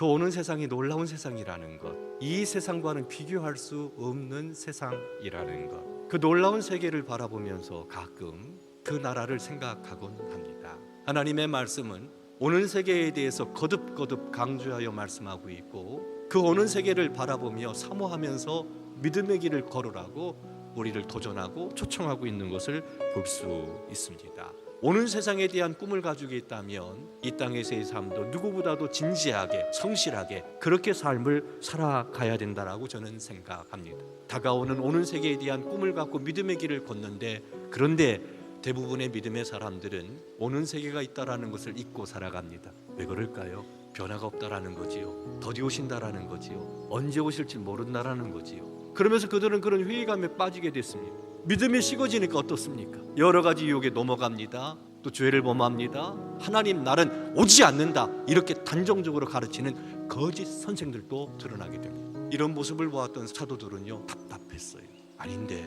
그 오는 세상이 놀라운 세상이라는 것, 이 세상과는 비교할 수 없는 세상이라는 것, 그 놀라운 세계를 바라보면서 가끔 그 나라를 생각하곤 합니다. 하나님의 말씀은 오는 세계에 대해서 거듭거듭 강조하여 말씀하고 있고 그 오는 세계를 바라보며 사모하면서 믿음의 길을 걸으라고 우리를 도전하고 초청하고 있는 것을 볼 수 있습니다. 오는 세상에 대한 꿈을 가지고 있다면 이 땅에서의 삶도 누구보다도 진지하게 성실하게 그렇게 삶을 살아가야 된다라고 저는 생각합니다. 다가오는 오는 세계에 대한 꿈을 갖고 믿음의 길을 걷는데 그런데 대부분의 믿음의 사람들은 오는 세계가 있다라는 것을 잊고 살아갑니다. 왜 그럴까요? 변화가 없다라는 거지요. 더디 오신다라는 거지요. 언제 오실지 모른다라는 거지요. 그러면서 그들은 그런 회의감에 빠지게 됐습니다. 믿음이 식어지니까 어떻습니까? 여러 가지 유혹에 넘어갑니다. 또 죄를 범합니다. 하나님 날은 오지 않는다. 이렇게 단정적으로 가르치는 거짓 선생들도 드러나게 됩니다. 이런 모습을 보았던 사도들은요 답답했어요. 아닌데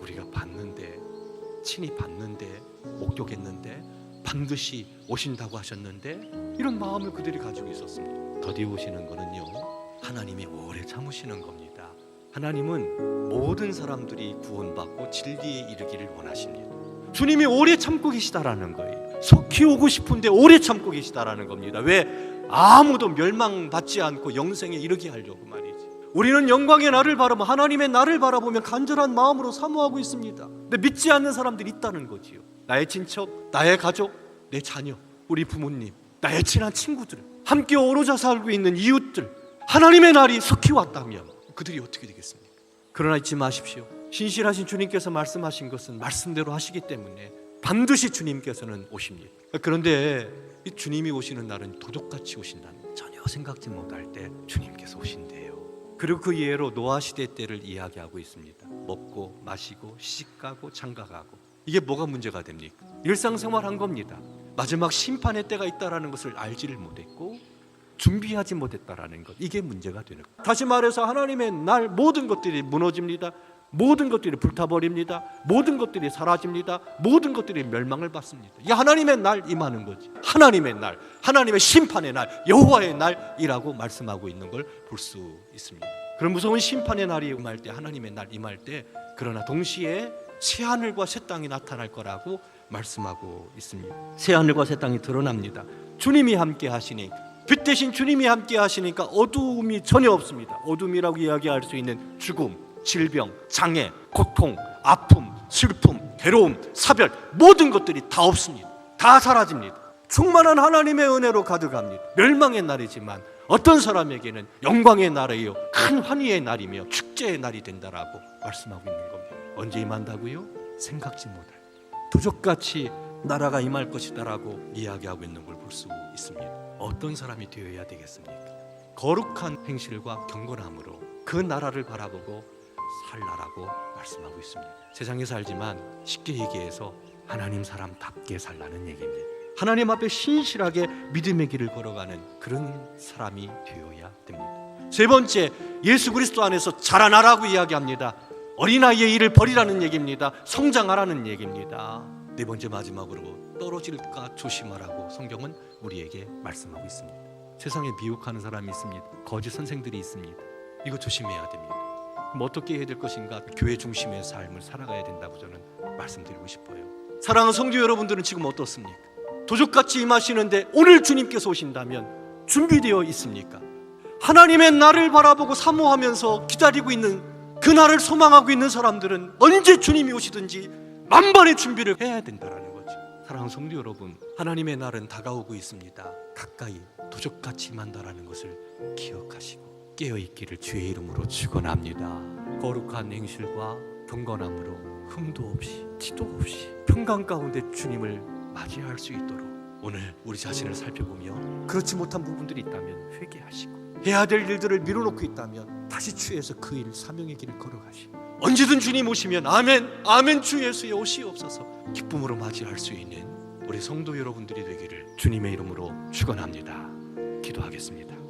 우리가 봤는데 친히 봤는데 목격했는데 반드시 오신다고 하셨는데 이런 마음을 그들이 가지고 있었습니다. 더디 오시는 거는요 하나님이 오래 참으시는 겁니다. 하나님은 모든 사람들이 구원받고 진리에 이르기를 원하십니다. 주님이 오래 참고 계시다라는 거예요. 속히 오고 싶은데 오래 참고 계시다라는 겁니다. 왜 아무도 멸망받지 않고 영생에 이르게 하려고 말이지. 우리는 영광의 날을 바라보 하나님의 날을 바라보면 간절한 마음으로 사모하고 있습니다. 근데 믿지 않는 사람들이 있다는 거지요. 나의 친척, 나의 가족, 내 자녀, 우리 부모님, 나의 친한 친구들, 함께 어우러져 살고 있는 이웃들, 하나님의 날이 속히 왔다면 그들이 어떻게 되겠습니까? 그러나 잊지 마십시오. 신실하신 주님께서 말씀하신 것은 말씀대로 하시기 때문에 반드시 주님께서는 오십니다. 그런데 이 주님이 오시는 날은 도둑같이 오신다는 전혀 생각지 못할 때 주님께서 오신대요. 그리고 그 예로 노아 시대 때를 이야기하고 있습니다. 먹고 마시고 시집가고 장가가고 이게 뭐가 문제가 됩니까? 일상생활한 겁니다. 마지막 심판의 때가 있다라는 것을 알지를 못했고 준비하지 못했다라는 것 이게 문제가 되는 거예요. 다시 말해서 하나님의 날 모든 것들이 무너집니다. 모든 것들이 불타버립니다. 모든 것들이 사라집니다. 모든 것들이 멸망을 받습니다. 이 하나님의 날 임하는 거지. 하나님의 날, 하나님의 심판의 날, 여호와의 날이라고 말씀하고 있는 걸 볼 수 있습니다. 그런 무서운 심판의 날이 임할 때, 하나님의 날 임할 때, 그러나 동시에 새 하늘과 새 땅이 나타날 거라고 말씀하고 있습니다. 새 하늘과 새 땅이 드러납니다. 주님이 함께 하시니 빛 대신 주님이 함께 하시니까 어두움이 전혀 없습니다. 어둠이라고 이야기할 수 있는 죽음, 질병, 장애, 고통, 아픔, 슬픔, 괴로움, 사별 모든 것들이 다 없습니다. 다 사라집니다. 충만한 하나님의 은혜로 가득합니다. 멸망의 날이지만 어떤 사람에게는 영광의 날이요 큰 환희의 날이며 축제의 날이 된다라고 말씀하고 있는 겁니다. 언제 임한다고요? 생각지 못할 부족같이 나라가 임할 것이다라고 이야기하고 있는 걸 볼 수 있습니다. 어떤 사람이 되어야 되겠습니까? 거룩한 행실과 경건함으로 그 나라를 바라보고 살라라고 말씀하고 있습니다. 세상에 살지만 쉽게 얘기해서 하나님 사람답게 살라는 얘기입니다. 하나님 앞에 신실하게 믿음의 길을 걸어가는 그런 사람이 되어야 됩니다. 세 번째, 예수 그리스도 안에서 자라나라고 이야기합니다. 어린아이의 일을 버리라는 얘기입니다. 성장하라는 얘기입니다. 네 번째 마지막으로 떨어질까 조심하라고 성경은 우리에게 말씀하고 있습니다. 세상에 미혹하는 사람이 있습니다. 거짓 선생들이 있습니다. 이거 조심해야 됩니다. 그럼 어떻게 해야 될 것인가? 교회 중심의 삶을 살아가야 된다고 저는 말씀드리고 싶어요. 사랑하는 성도 여러분들은 지금 어떻습니까? 도적같이 임하시는데 오늘 주님께서 오신다면 준비되어 있습니까? 하나님의 날을 바라보고 사모하면서 기다리고 있는 그 날을 소망하고 있는 사람들은 언제 주님이 오시든지 만반의 준비를 해야 된다라는 거죠. 사랑하는 성도 여러분, 하나님의 날은 다가오고 있습니다. 가까이 도적같이 임한다라는 것을 기억하시고 깨어 있기를 주의 이름으로 축원합니다. 거룩한 행실과 경건함으로 흠도 없이 티도 없이 평강 가운데 주님을 맞이할 수 있도록 오늘 우리 자신을 살펴보며 그렇지 못한 부분들이 있다면 회개하시고 해야 될 일들을 미뤄놓고 있다면 다시 주에서 그 일 사명의 길을 걸어가시고 언제든 주님 오시면 아멘 아멘 주 예수의 오시옵소서 기쁨으로 맞이할 수 있는 우리 성도 여러분들이 되기를 주님의 이름으로 축원합니다. 기도하겠습니다.